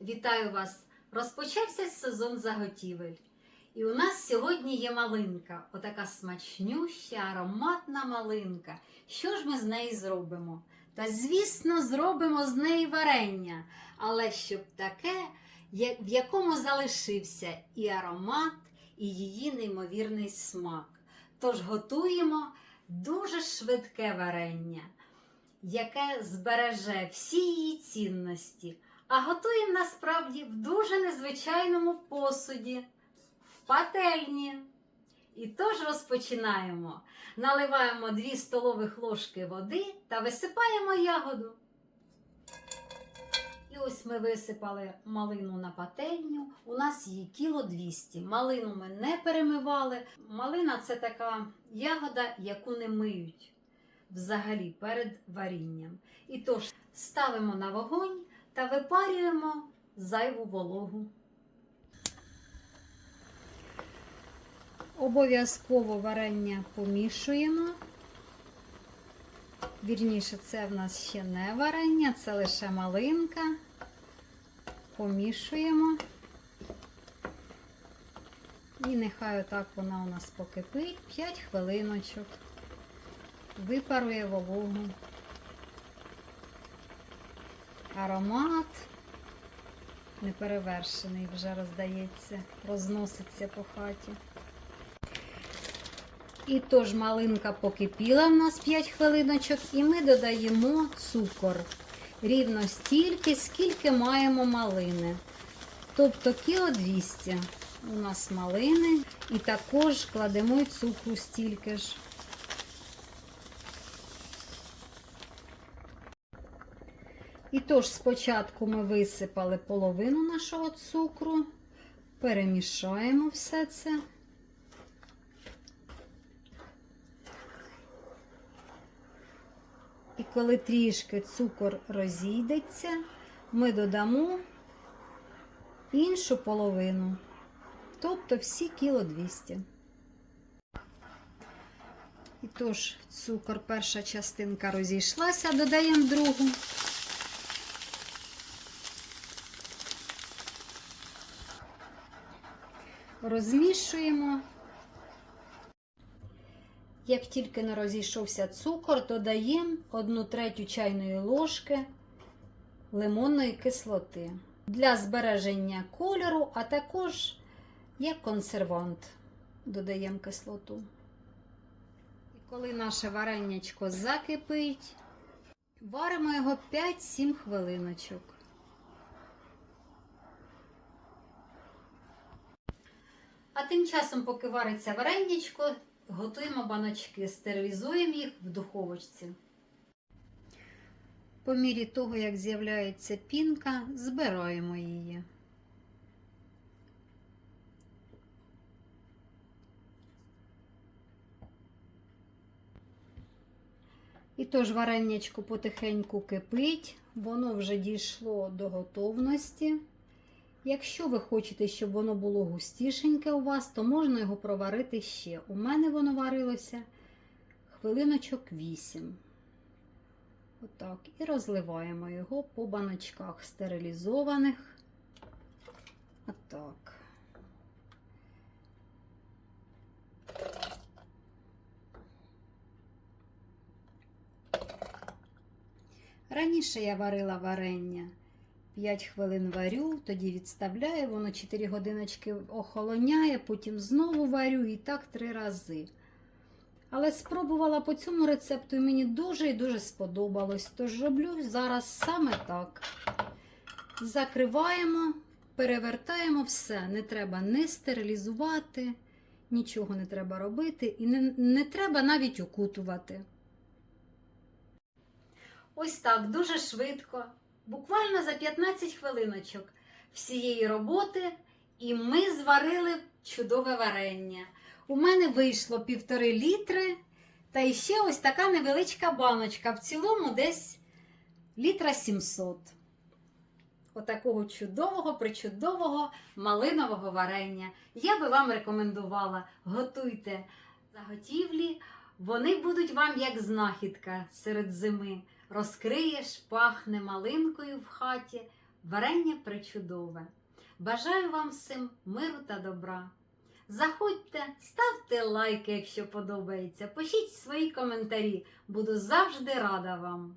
Вітаю вас! Розпочався сезон заготівель. І у нас сьогодні є малинка, отака смачнюща, ароматна малинка. Що ж ми з неї зробимо? Та, звісно, зробимо з неї варення, але щоб таке, в якому залишився і аромат, і її неймовірний смак. Тож готуємо дуже швидке варення, яке збереже всі її цінності. А готуємо насправді в дуже незвичайному посуді, в пательні. І тож розпочинаємо. Наливаємо 2 столових ложки води та висипаємо ягоду. І ось ми висипали малину на пательню. У нас її кіло 200. Малину ми не перемивали. Малина це така ягода, яку не миють взагалі перед варінням. І тож ставимо на вогонь та випарюємо зайву вологу. Обов'язково варення помішуємо. Вірніше, це в нас ще не варення, це лише малинка. Помішуємо. І нехай отак вона у нас покипить 5 хвилиночок. Випарує вологу. Аромат неперевершений вже роздається, розноситься по хаті. І тож малинка покипіла в нас 5 хвилиночок, і ми додаємо цукор. Рівно стільки, скільки маємо малини. Тобто кіло 200 у нас малини. І також кладемо цукру стільки ж. І тож спочатку ми висипали половину нашого цукру, перемішаємо все це. І коли трішки цукор розійдеться, ми додамо іншу половину, тобто всі кіло 200. І тож цукор, перша частинка розійшлася, додаємо другу. Розмішуємо. Як тільки не розійшовся цукор, додаємо 1 третю чайної ложки лимонної кислоти для збереження кольору, а також як консервант додаємо кислоту. І коли наше варенячко закипить, варимо його 5-7 хвилиночок. А тим часом, поки вариться вареничко, готуємо баночки, стерилізуємо їх в духовочці. По мірі того, як з'являється пінка, збираємо її. І тож варенячко потихеньку кипить, воно вже дійшло до готовності. Якщо ви хочете, щоб воно було густішеньке у вас, то можна його проварити ще. У мене воно варилося хвилиночок 8. Отак. І розливаємо його по баночках стерилізованих. Отак. Раніше я варила варення. 5 хвилин варю, тоді відставляю, воно 4 годиночки охолоняє, потім знову варю і так три рази. Але спробувала по цьому рецепту і мені дуже і дуже сподобалось. Тож роблю зараз саме так. Закриваємо, перевертаємо все. Не треба не стерилізувати, нічого не треба робити і не, не треба навіть укутувати. Ось так, дуже швидко. Буквально за 15 хвилиночок всієї роботи, і ми зварили чудове варення. У мене вийшло півтори літри, та іще ось така невеличка баночка. В цілому десь літра 700. Отакого чудового, причудового малинового варення. Я би вам рекомендувала, готуйте заготівлі, вони будуть вам як знахідка серед зими. Розкриєш, пахне малинкою в хаті, Варення причудове. Бажаю вам всім миру та добра. Заходьте, ставте лайки, якщо подобається. Пишіть свої коментарі. Буду завжди рада вам.